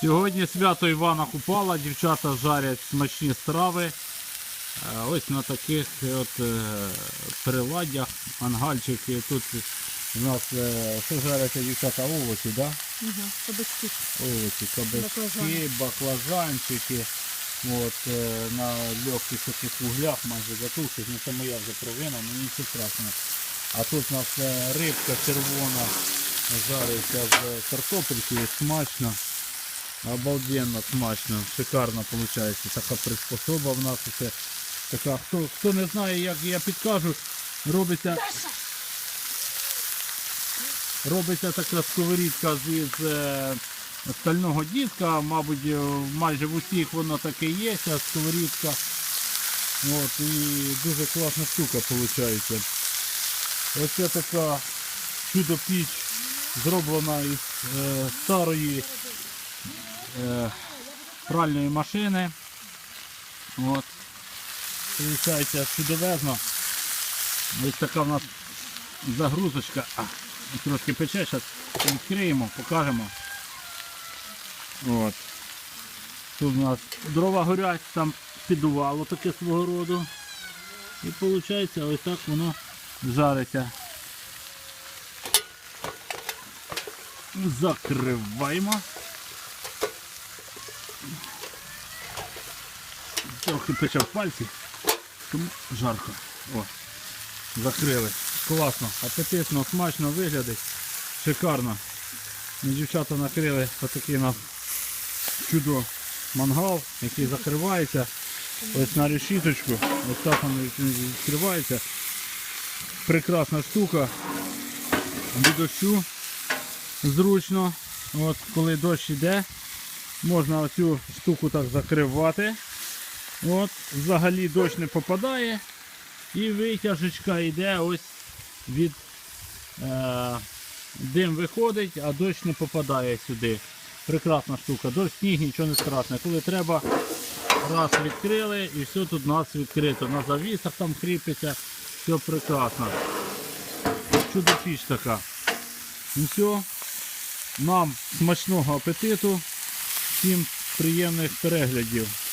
Сьогодні свято Івана Купала, дівчата жарять смачні страви. Е, Ось на таких от е, приладдях, мангальчики. Тут у нас е, що жаряться дівчата овочі, да? Угу. Кабачки. овочі, кабачки, баклажанчики. От, на легких таких углях майже затухших, ну це моя вже провина, мені нічого страшного. А тут у нас рибка червона жариться з картопелькою, смачно. Обалденно смачно, шикарно виходить. Така приспособа в нас усе. Така, хто, хто не знає, як я підкажу, робиться робиться така сковорідка з, з е, стального диска, мабуть, е, майже в усіх воно таке є, ця сковорідка. От, і дуже класна штука виходить. Оце така чудо-піч зроблена із е, старої пральної машини. От. Виходить чудовезно. Ось така в нас загрузочка. А, трошки пече, зараз відкриємо, покажемо. От. Тут у нас дрова горять, там підувало таке свого роду. І виходить ось так воно жариться. Закриваємо. Трохи пече пальці, тому жарко. О, закрили. Класно, апетитно, смачно виглядить. Шикарно. І Дівчата накрили отакий нас чудо мангал, який закривається. Ось на решіточку. Ось так він відкривається. Прекрасна штука. До дощу зручно. От коли дощ йде, можна оцю штуку так закривати. От, взагалі дощ не попадає. І витяжечка йде ось від е, дим виходить, а дощ не попадає сюди. Прекрасна штука. Дощ, сніг, нічого не страшне. Коли треба, раз відкрили і все тут у нас відкрито. На завісах там кріпиться, все прекрасно. Чудо піч така. Ну все. Нам смачного апетиту, всім приємних переглядів.